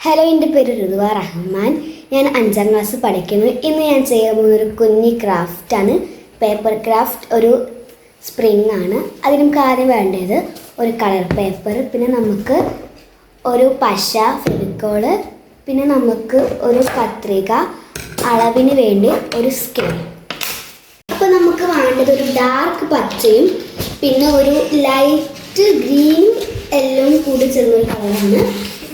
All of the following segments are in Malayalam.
ഹലോ എന്റെ പേര് ഋതുവ റഹ്മാൻ. ഞാൻ അഞ്ചാം ക്ലാസ് പഠിക്കുന്നു. ഇന്ന് ഞാൻ ചെയ്യാൻ പോകുന്ന ഒരു കുഞ്ഞി ക്രാഫ്റ്റാണ് പേപ്പർ ക്രാഫ്റ്റ് ഒരു സ്പ്രിങ് ആണ്. അതിന് ആദ്യം വേണ്ടത് ഒരു കളർ പേപ്പർ പിന്നെ നമുക്ക് ഒരു പശ ഫെവിക്കോൾ പിന്നെ നമുക്ക് ഒരു കത്രിക അളവിന് വേണ്ടി ഒരു സ്കെയിൽ അപ്പോൾ നമുക്ക് വേണ്ടത് ഒരു ഡാർക്ക് പച്ചയും പിന്നെ ഒരു ലൈറ്റ് ഗ്രീൻ എല്ലാം കൂടി ചേർന്ന ഒരു കളറാണ്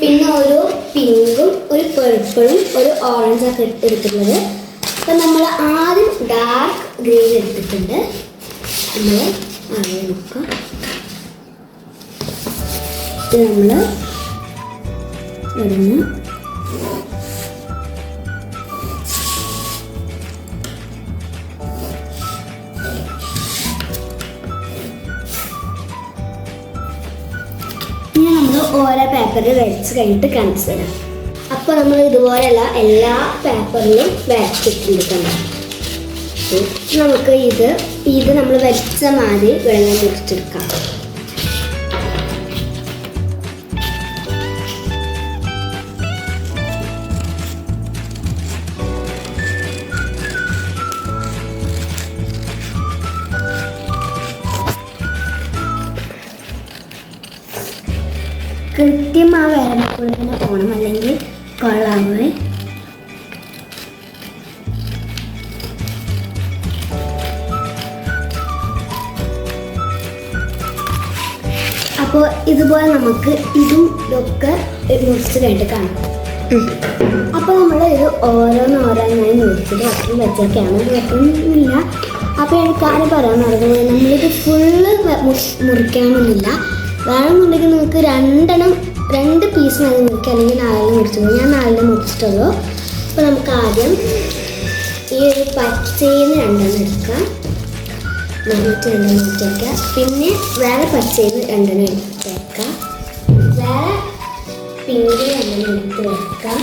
പിന്നെ ഒരു പിങ്കും ഒരു പെർപ്പിളും ഒരു ഓറഞ്ചൊക്കെ എടുത്തിട്ടുള്ളത്. അപ്പം നമ്മൾ ആദ്യം ഡാർക്ക് ഗ്രീൻ എടുത്തിട്ടുണ്ട്. നമ്മൾ അറിയാൻ നോക്കാം. ഇത് നമ്മൾ വരുന്ന ഇനി നമ്മൾ ഓരോ പേപ്പറിൽ വരച്ച് കഴിഞ്ഞിട്ട് കാണിച്ചു തരാം. അപ്പോൾ നമ്മൾ ഇതുപോലെയുള്ള എല്ലാ പേപ്പറിലും വരച്ചിട്ടുണ്ട് നമുക്ക് ഇത് ഇത് നമ്മൾ വരച്ച മാതിരി വെള്ളം മുറിച്ചെടുക്കാം കൃത്യം ആ വരമ്പുള്ളിൽ തന്നെ പോകണം അല്ലെങ്കിൽ കൊള്ളാവേ അപ്പോൾ ഇതുപോലെ നമുക്ക് ഇതും ഇതൊക്കെ മുറിച്ച് കഴിഞ്ഞിട്ട് കാണാം. അപ്പോൾ നമ്മൾ ഇത് ഓരോന്നോരോന്നായി മുറിച്ചിട്ട് അത്രയും വെച്ചൊക്കെയാണ് വെക്കുന്നില്ല അപ്പോൾ എനിക്ക് ആരും പറയാൻ നടക്കുന്നത് നമ്മളിത് ഫുള്ള് മുറിക്കണമെന്നില്ല. വേണമെന്നുണ്ടെങ്കിൽ നിങ്ങൾക്ക് രണ്ടെണ്ണം രണ്ട് പീസ് മതി നിങ്ങൾക്ക്. അല്ലെങ്കിൽ നാലെണ്ണം മുറിച്ചു ഞാൻ നാലെണ്ണം മുറിച്ചിട്ടുള്ളൂ. അപ്പോൾ നമുക്ക് ആദ്യം ഈ ഒരു പച്ചയിൽ രണ്ടെണ്ണം എടുക്കാം. മറ്റു രണ്ടെണ്ണം എടുത്ത് വെക്കാം പിന്നെ വേറെ പച്ചയിൽ രണ്ടെണ്ണം എടുത്ത് വെക്കാം. വേറെ പിങ്ക് രണ്ടെണ്ണം എടുത്ത് വെക്കാം.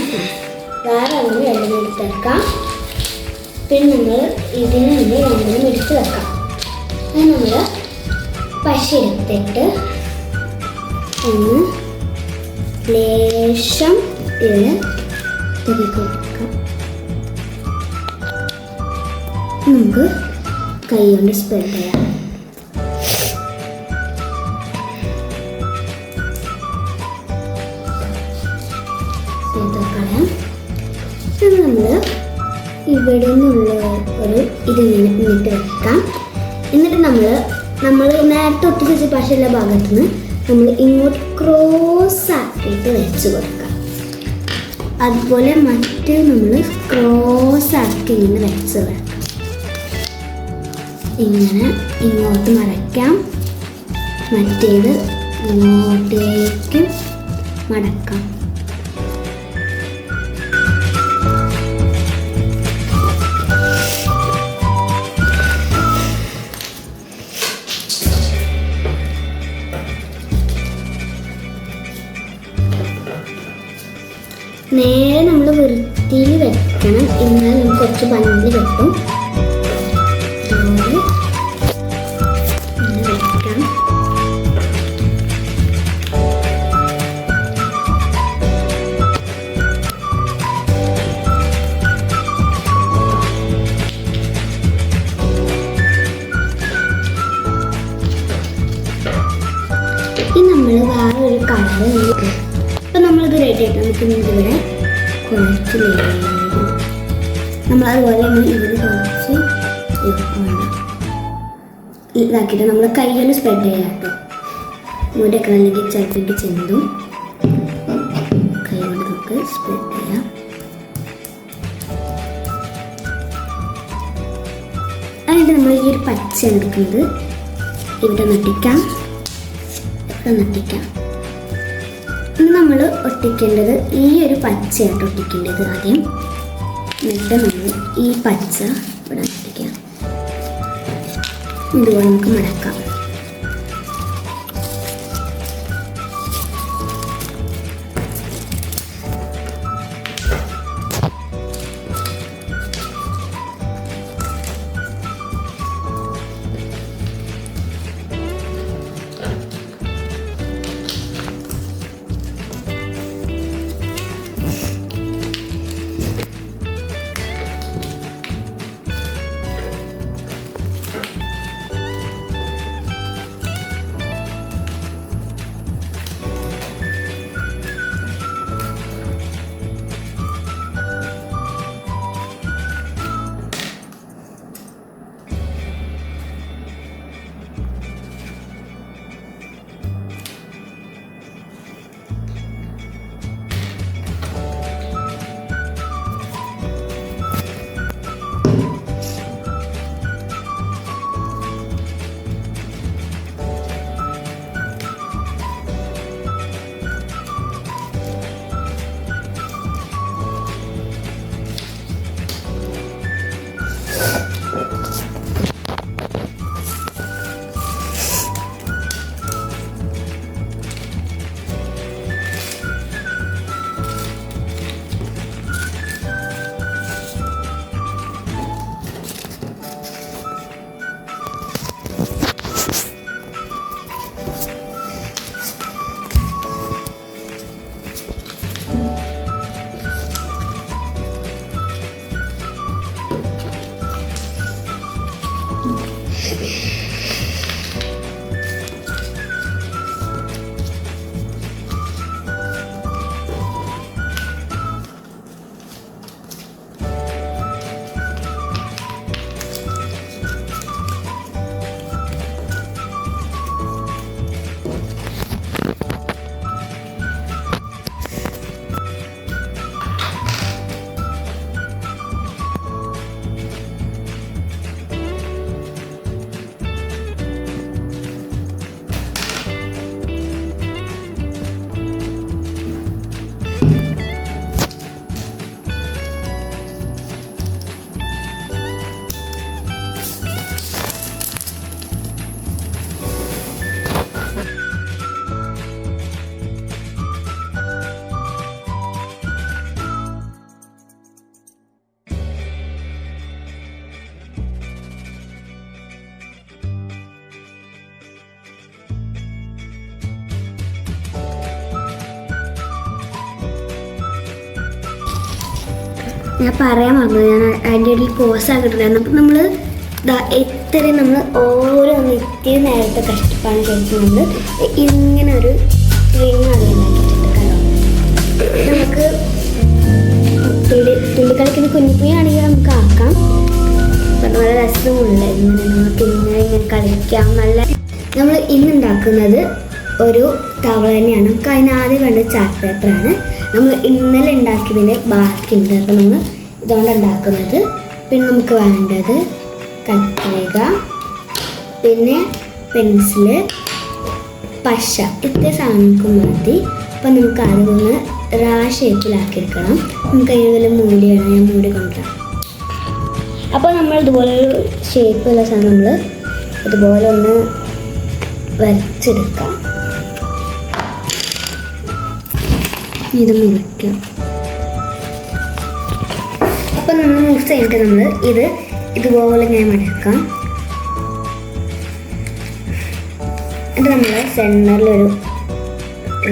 വേറെ അങ്ങനെ രണ്ടെണ്ണം എടുത്ത് വെക്കാം. പിന്നെ നമ്മൾ ഇതിന് നിന്ന് രണ്ടെണ്ണം എടുത്ത് വെക്കാം. അത് നമ്മൾ പശ എടുത്തിട്ട് ഒന്ന് ലേശം ഇതിൽ തിരി കൊടുക്കാം നമുക്ക് കൈ കൊണ്ട് സ്പ്രെഡ് ചെയ്യാം. ഇവിടെ നിന്നുള്ള ഒരു ഇതിങ്ങനെ ഇന്നിട്ട് വെക്കാം. എന്നിട്ട് നമ്മൾ നമ്മൾ നേരത്തെ ഒട്ടിച്ച് വെച്ച പശയുള്ള ഭാഗത്ത് നിന്ന് നമ്മൾ ഇങ്ങോട്ട് ക്രോസ് ആക്കിയിട്ട് വെച്ച് കൊടുക്കാം അതുപോലെ മറ്റേ നമ്മൾ ക്രോസ് ആക്കി ഇങ്ങനെ വെച്ച് വെക്കാം ഇങ്ങനെ ഇങ്ങോട്ട് മടക്കാം. മറ്റേത് ഇങ്ങോട്ടേക്ക് മടക്കാം. നേരെ നമ്മൾ വൃത്തിയിൽ വെക്കണം. എന്നാൽ നമുക്ക് കുറച്ച് ഭംഗി വെക്കും. ഇനി നമ്മൾ വേറെ ഒരു കളർ ആയിട്ട് കുറച്ച് നമ്മൾ അതുപോലെ തന്നെ ഇതിന് കുറച്ച് ഇത് ഇതാക്കിയിട്ട് നമ്മൾ കൈ കൊണ്ട് സ്പ്രെഡ് ചെയ്യാം കേട്ടോ. അല്ലെങ്കിൽ ചിലപ്പോൾ ചെന്തും. കൈ നമുക്ക് സ്പ്രെഡ് ചെയ്യാം. അതിന്റെ നമ്മൾ ഈ ഒരു പച്ച എടുക്കുന്നത് ഇവിടെ നട്ടിക്കാം. ഇവിടെ നട്ടിക്കാം. നമ്മൾ ഒട്ടിക്കേണ്ടത് ഈ ഒരു പച്ചയായിട്ട് ഒട്ടിക്കേണ്ടത്. ആദ്യം എന്നിട്ട് നമ്മൾ ഈ പച്ച ഇവിടെ ഒട്ടിക്കാം. ഇതുപോലെ നമുക്ക് മടക്കാം. ഞാൻ പറയാൻ മറന്നു. ഞാൻ അതിന്റെ ഇടയിൽ പോസ് ആക്കിയിട്ടുണ്ടായിരുന്നു. അപ്പം നമ്മൾ എത്ര നമ്മൾ ഓരോ നിത്യ നേരത്തെ കഷ്ടപ്പാട് നമ്മൾ ഇങ്ങനെ ഒരു റിങ് അത് നമുക്ക് തുള്ളി കളിക്കുന്ന കുഞ്ഞിപ്പുയാണെങ്കിൽ നമുക്ക് ആക്കാം. നല്ല രസമുള്ള ഇങ്ങനെ നമുക്ക് ഇങ്ങനെ കളിക്കാം. നല്ല നമ്മൾ ഇന്ന് ഉണ്ടാക്കുന്നത് ഒരു തവള തന്നെയാണ്. നമുക്ക് അതിന് ആദ്യം വേണ്ട ചാർട്ട് പേപ്പറാണ് നമ്മൾ ഇന്നലെ ഉണ്ടാക്കിയതിന്റെ ബാക്കിയുണ്ട്. അപ്പം നമ്മൾ ഇതുകൊണ്ട് ഉണ്ടാക്കുന്നത്. പിന്നെ നമുക്ക് വേണ്ടത് കത്രിക പിന്നെ പെൻസിൽ പശ ഇത്ര സാധനങ്ങൾക്ക് മതി. അപ്പം നമുക്ക് ഒന്ന് റാ ഷേപ്പിലാക്കിയെടുക്കണം. നമുക്ക് അതിന് വല്ല മൂടി വേണം ഞാൻ മൂടി കൊണ്ടുവരാം. അപ്പോൾ നമ്മൾ ഇതുപോലെ ഒരു ഷേപ്പുള്ള സാധനം നമ്മൾ ഇതുപോലെ ഒന്ന് വരച്ചെടുക്കാം. ഇത് മുറിക്കാം അപ്പം നമ്മൾ മുറിച്ച് കഴിഞ്ഞിട്ട് നമ്മൾ ഇത് ഇതുപോലെ ഞാൻ മടക്കാം. എന്നിട്ട് നമ്മൾ സെന്ററിലൊരു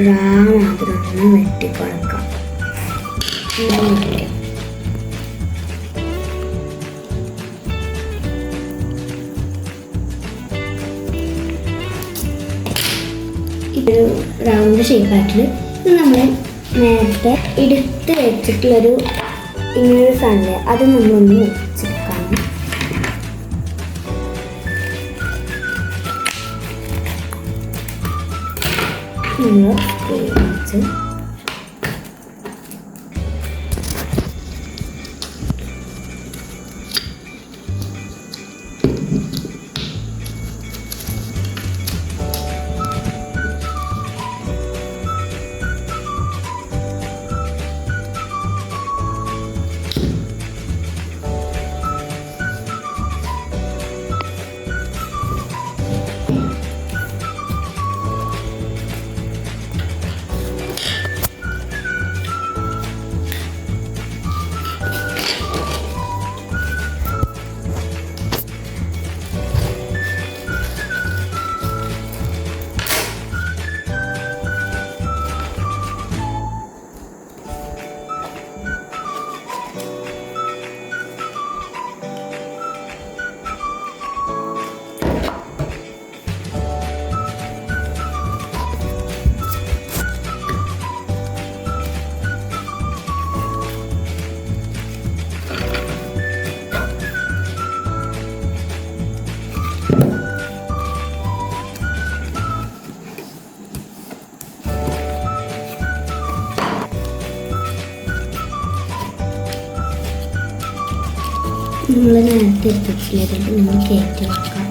റാ മാത്രം ഒന്ന് വെട്ടി കൊടുക്കാം ഇത് മുറിക്കാം ഒരു റൗണ്ട് ഷേപ്പായിട്ട് നമ്മൾ നേരത്തെ എടുത്ത് വെച്ചിട്ടുള്ളൊരു ഇങ്ങനൊരു സാധനം. അത് നമ്മളൊന്ന് വെച്ചെടുക്കാം. നമ്മൾ നമ്മൾ നേരത്തെ എടുത്തിട്ടില്ല നമ്മൾ കയറ്റി വെക്കാം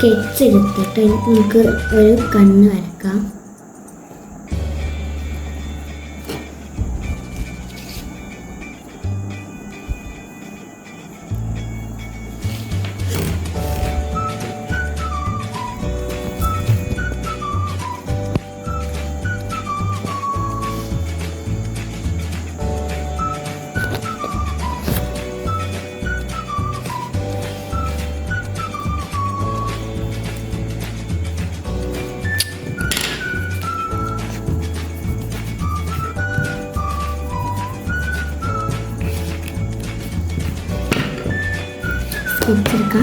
സ്കെച്ച് എടുത്തിട്ട് നമുക്ക് ഒരു കണ്ണ് വരക്കാം. സ്കെച്ച്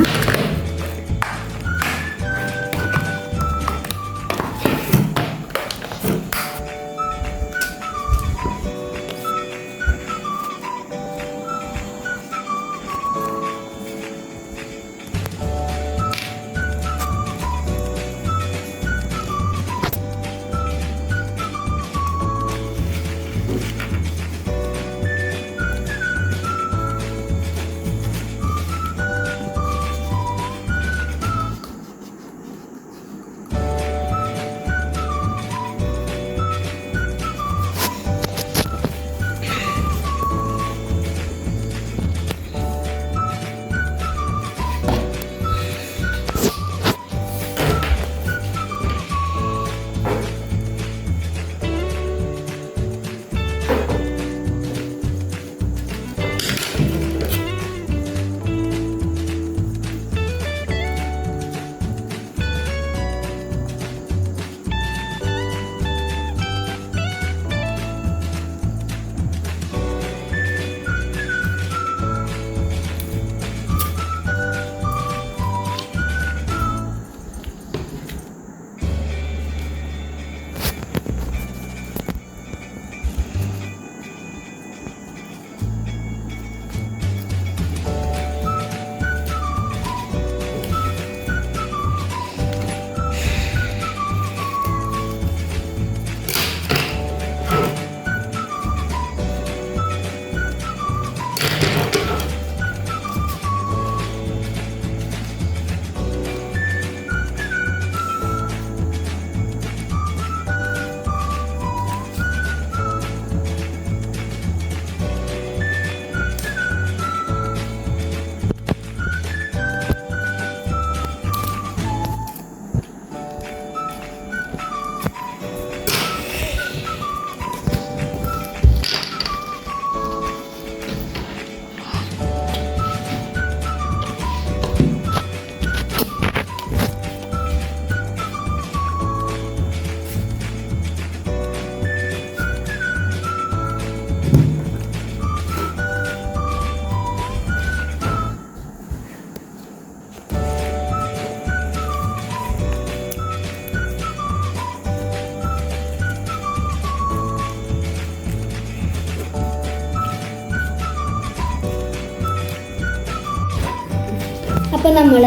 എടുക്കാം അപ്പം നമ്മൾ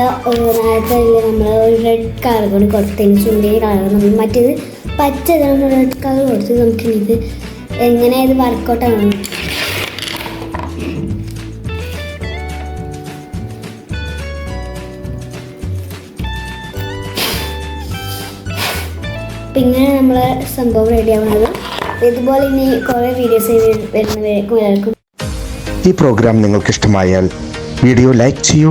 നേരത്തെ നമ്മൾ റെഡ് കളർ കൂടി കൊടുത്തതിന് ചുണ്ടി കളർ നമ്മൾ മറ്റേത് പച്ച റെഡ് കളർ കൊടുത്ത് നമുക്ക് ഇത് എങ്ങനെ ഇത് വർക്കൗട്ട് ആവണം? അപ്പം ഇങ്ങനെ നമ്മൾ സംഭവം റെഡി ആവുന്നത്. ഇതുപോലെ ഇനി കുറേ വീഡിയോസ് വരുന്നവരേക്കും ഈ പ്രോഗ്രാം നിങ്ങൾക്ക് ഇഷ്ടമായാൽ വീഡിയോ ലൈക്ക് ചെയ്യൂ.